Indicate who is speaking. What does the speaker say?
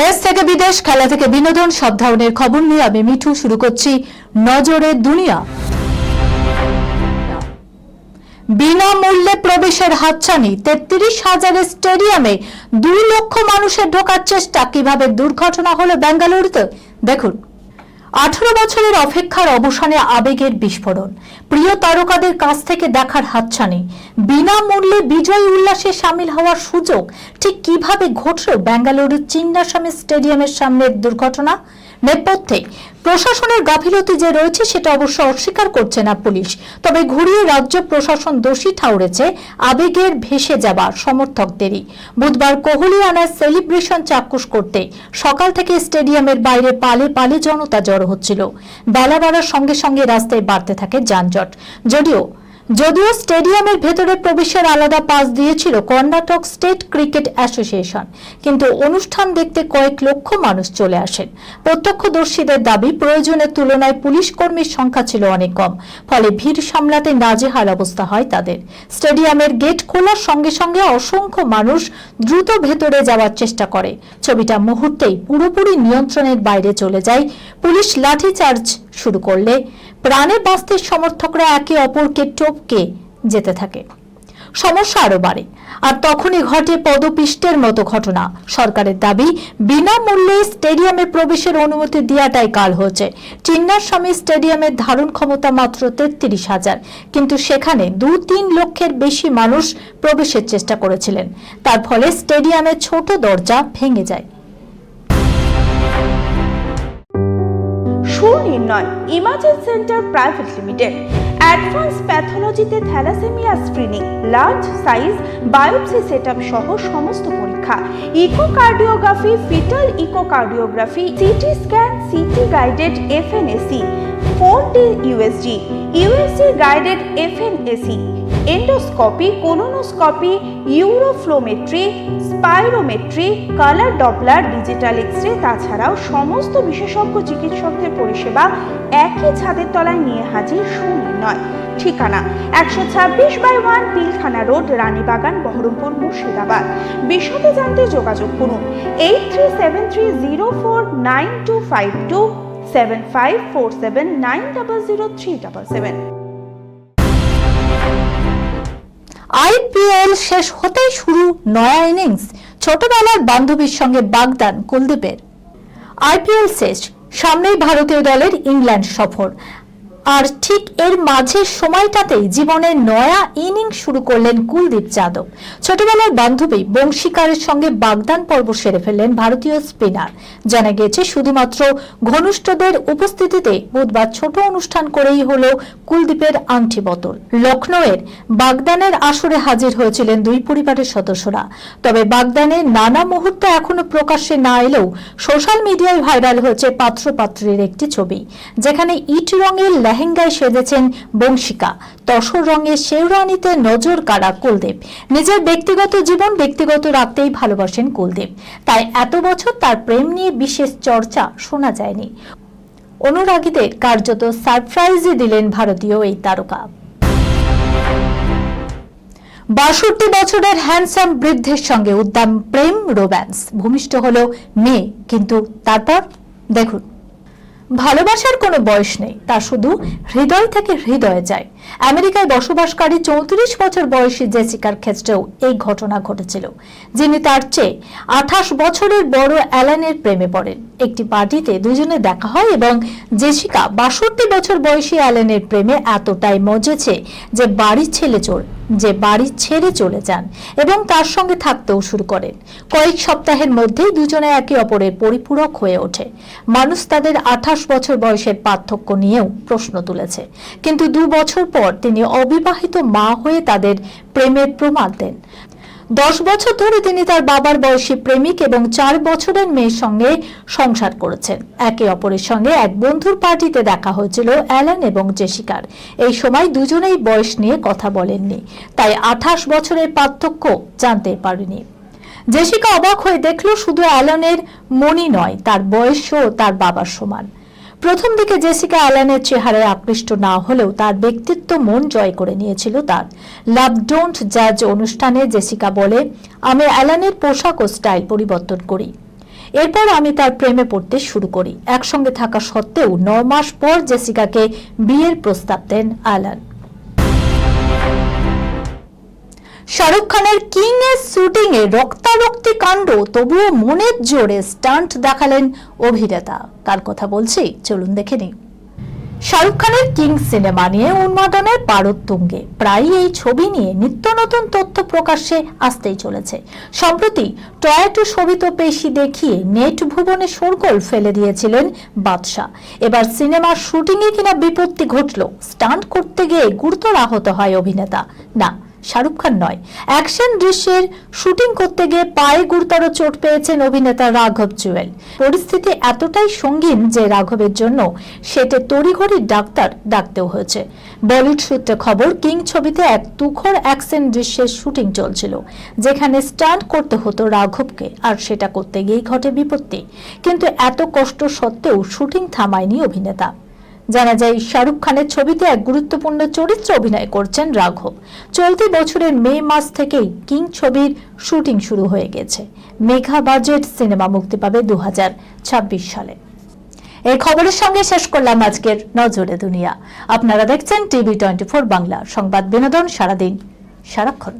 Speaker 1: দেশ থেকে বিদেশ, খেলা থেকে বিনোদন, সব ধরনের খবর নিয়ে আমি মিঠু শুরু করছি নজরে দুনিয়া। বিনামূল্যে প্রবেশের হাতছানি, তেত্রিশ হাজারের স্টেডিয়ামে দুই লক্ষ মানুষের ঢোকার চেষ্টা, কীভাবে দুর্ঘটনা হলো বেঙ্গালুরুতে দেখুন। আঠারো বছরের অপেক্ষার অবসানে আবেগের বিস্ফোরণ। প্রিয় তারকাদের কাছ থেকে দেখার হাতছানি। বিনামূল্যে বিজয় উল্লাসে সামিল হওয়ার সুযোগ ঠিক কীভাবে ঘটল বেঙ্গালুরুর চিন্নাস্বামী স্টেডিয়ামের সামনের দুর্ঘটনা? নেপথ্যে প্রশাসনের গাফিলতি যে রয়েছে সেটা অবশ্য অস্বীকার করছে না পুলিশ। তবে ঘুরিয়ে রাজ্য প্রশাসন দোষী ঠাউরেছে আবেগের ভেসে যাওয়া সমর্থকদেরই। বুধবার কোহলি আনার সেলিব্রেশন চাক্ষুষ করতে সকাল থেকে স্টেডিয়ামের বাইরে পালে পালে জনতা জড়ো হচ্ছিল। বেলা বাড়ার সঙ্গে সঙ্গে রাস্তায় বাড়তে থাকে যানজট। যদিও যদিও স্টেডিয়ামের ভেতরে প্রবেশের আলাদা পাস দিয়েছিল কর্ণাটক স্টেট ক্রিকেট অ্যাসোসিয়েশন, কিন্তু অনুষ্ঠান দেখতে কয়েক লক্ষ মানুষ চলে আসেন। প্রত্যক্ষদর্শীদের দাবি, প্রয়োজনের তুলনায় পুলিশ কর্মীর সংখ্যা ছিল অনেক কম, ফলে ভিড় সামলাতে নাজেহাল অবস্থা হয় তাদের। স্টেডিয়ামের গেট খোলার সঙ্গে সঙ্গে অসংখ্য মানুষ দ্রুত ভেতরে যাওয়ার চেষ্টা করে। ছবিটা মুহূর্তেই পুরোপুরি নিয়ন্ত্রণের বাইরে চলে যায়। পুলিশ লাঠিচার্জ শুরু করলে প্রাণে বাঁচতে সমর্থকরা একে অপরকে টপকে যেতে থাকে। সমস্যা আরও বাড়ে। আর তখনই ঘটে পদপিষ্টের মতো ঘটনা। সরকারের দাবি, বিনামূল্যে স্টেডিয়ামে প্রবেশের অনুমতি দেওয়াটাই কাল হয়েছে। চিন্নার স্বামী স্টেডিয়ামের ধারণ ক্ষমতা মাত্র তেত্রিশ হাজার। কিন্তু সেখানে দু তিন লক্ষের বেশি মানুষ প্রবেশের চেষ্টা করেছিলেন। তার ফলে স্টেডিয়ামের ছোট দরজা ভেঙে যায়।
Speaker 2: Sunirnoy imaging center private limited advance প্যাথোলজিতে thalassemia screening large size biopsy set সহ সমস্ত পরীক্ষা echocardiography fetal echocardiography CT scan CT guided FNAC four D USG USG guided FNAC endoscopy colonoscopy uroflowmetry spirometry colour Doppler digital X-ray তাছাড়াও সমস্ত বিশেষজ্ঞ চিকিৎসকদের পরিষেবা একই ছাদের তলায় নিয়ে হাজির সুনির্ণয় ঠিকানা একশো ছাব্বিশ by one Pilkhana road, Ranibagan, Baharampur, Murshidabad. বিশদে জানতে যোগাযোগ করুন eight three seven three zero four nine two five two seven five four seven nine double zero three double seven.
Speaker 1: IPL শেষ হতেই শুরু নয়া ইনিংস। ছোটবেলার বান্ধবীর সঙ্গে বাগদান, কুলদীপের। আইপিএল শেষ, সামনেই ভারতীয় দলের ইংল্যান্ড সফর। আর ঠিক এর মাঝের সময়টাতেই জীবনের নয়া ইনিংস শুরু করলেন কুলদীপ যাদব। ছোটবেলার বান্ধবী বংশীকারের সঙ্গে বাগদান পর্ব সেরে ফেললেন ভারতীয় স্পিনার। জানা গিয়েছে, শুধুমাত্র ঘনিষ্ঠদের উপস্থিতিতে বুধবার ছোট অনুষ্ঠান করেই হল কুলদীপের আংটি বদল লখনৌয়ের বাগদানের আসরে হাজির হয়েছিলেন দুই পরিবারের সদস্যরা। তবে বাগদানের নানা মুহূর্ত এখনও প্রকাশ্যে না এলেও সোশ্যাল মিডিয়ায় ভাইরাল হয়েছে পাত্র পাত্রীর একটি ছবি, যেখানে ইট রঙের লেহেঙ্গায় সেজেছেন বংশিকা। তসর রঙের শেওরানিতে নজর কাড়া কুলদেব। নিজের ব্যক্তিগত জীবন ব্যক্তিগত রাখতেই ভালোবাসেন কুলদেব। তাই এত বছর তার প্রেম নিয়ে বিশেষ চর্চা শোনা যায়নি। অনুরাগীদের কার্যত সারপ্রাইজই দিলেন ভারতীয় এই তারকা। বাষট্টি বছরের হ্যান্ডসাম বৃদ্ধের সঙ্গে উদ্দাম প্রেম রোম্যান্স। ভূমিষ্ঠ হলো মেয়ে, কিন্তু তারপর? দেখুন। ভালোবাসার কোনো বয়স নেই, তা শুধু হৃদয় থেকে হৃদয়ে যায়। আমেরিকায় বসবাসকারী চৌত্রিশ বছর বয়সী জেসিকার ক্ষেত্রেও এই ঘটনা ঘটেছিল, যিনি তার চেয়ে আঠাশ বছরের বড় অ্যালানের প্রেমে পড়েন। একটি পার্টিতে দুজনে দেখা হয় এবং জেসিকা বাষট্টি বছর বয়সী অ্যালেনের প্রেমে এতটাই মজেছে যে বাড়ির ছেলে চোর যে বাড়ি ছেড়ে চলে যান এবং তার সঙ্গে থাকতেও শুরু করেন। কয়েক সপ্তাহের মধ্যেই দুজনে একে অপরের পরিপূরক হয়ে ওঠে। মানুষ তাদের আঠাশ বছর বয়সের পার্থক্য নিয়েও প্রশ্ন তুলেছে। কিন্তু দু বছর পর তিনি অবিবাহিত মা হয়ে তাদের প্রেমের প্রমাণ দেন। দশ বছর ধরে তিনি তার বাবার বয়সী প্রেমিক এবং চার বছরের মেয়ের সঙ্গে সংসার করেছেন। একে অপরের সঙ্গে এক বন্ধুর পার্টিতে দেখা হয়েছিল অ্যালান এবং জেসিকার। এই সময় দুজনেই বয়স নিয়ে কথা বলেননি, তাই আঠাশ বছরের পার্থক্য জানতে পারেনি। জেসিকা অবাক হয়ে দেখল শুধু অ্যালানের মনি নয়, তার বয়সও তার বাবার সমান। প্রথম দিকে জেসিকা অ্যালানের চেহারায় আকৃষ্ট না হলেও তার ব্যক্তিত্ব মন জয় করে নিয়েছিল তার। লাভ ডোন্ট জাজ অনুষ্ঠানে জেসিকা বলে, আমি অ্যালানের পোশাক ও স্টাইল পরিবর্তন করি। এরপর আমি তার প্রেমে পড়তে শুরু করি। একসঙ্গে থাকা সত্ত্বেও ন মাস পর জেসিকাকে বিয়ের প্রস্তাব দেন অ্যালান। শাহরুখ খানের কিং এর শুটিং এ রক্তারক্তি কাণ্ড, তবুও মনের জোরে স্টান্ট দেখালেন অভিনেতা। কার কথা বলছি? চলুন দেখে নিই। শাহরুখ খানের কিং সিনেমা নিয়ে উন্মাদনের পারদ তুঙ্গে প্রায়ই এই ছবি নিয়ে নিত্য নতুন তথ্য প্রকাশ্যে আসতেই চলেছে। সম্প্রতি টয়াটো শোভিত পেশি দেখিয়ে নেট ভুবনে শোরগোল ফেলে দিয়েছিলেন বাদশাহ। এবার সিনেমার শুটিংয়ে কিনা বিপত্তি ঘটল, স্টান্ট করতে গিয়ে গুরুতর আহত হয় অভিনেতা। না শাহরুখ খান নয়। অ্যাকশন দৃশ্যের শুটিং করতে গিয়ে পায়ে গুরুতর চোট পেয়েছেন অভিনেতা রাঘব জুয়েল। পরিস্থিতি এতটাই সঙ্গীন যে রাঘবের জন্য সেটে তড়িঘড়ি ডাক্তার ডাকতেও হয়েছে। বলিউড সূত্রে খবর, কিং ছবিতে এক তুখর অ্যাকশন দৃশ্যের শুটিং চলছিল, যেখানে স্টান্ট করতে হতো রাঘবকে, আর সেটা করতে গিয়েই ঘটে বিপত্তি। কিন্তু এত কষ্ট সত্ত্বেও শুটিং থামায়নি অভিনেতা। জানা যায়, শাহরুখ খানের ছবিতে এক গুরুত্বপূর্ণ চরিত্রে অভিনয় করছেন রাঘব। চলতি বছরের মে মাস থেকেই কিং ছবির শুটিং শুরু হয়ে গেছে। মেঘা বাজেট সিনেমা মুক্তি পাবে দু হাজার ছাব্বিশ সালে। এই খবরের সঙ্গে শেষ করলাম আজকের নজরে দুনিয়া। আপনারা দেখছেন টিভি টোয়েন্টি বাংলা। সংবাদ বিনোদন সারাদিন সারাক্ষণ।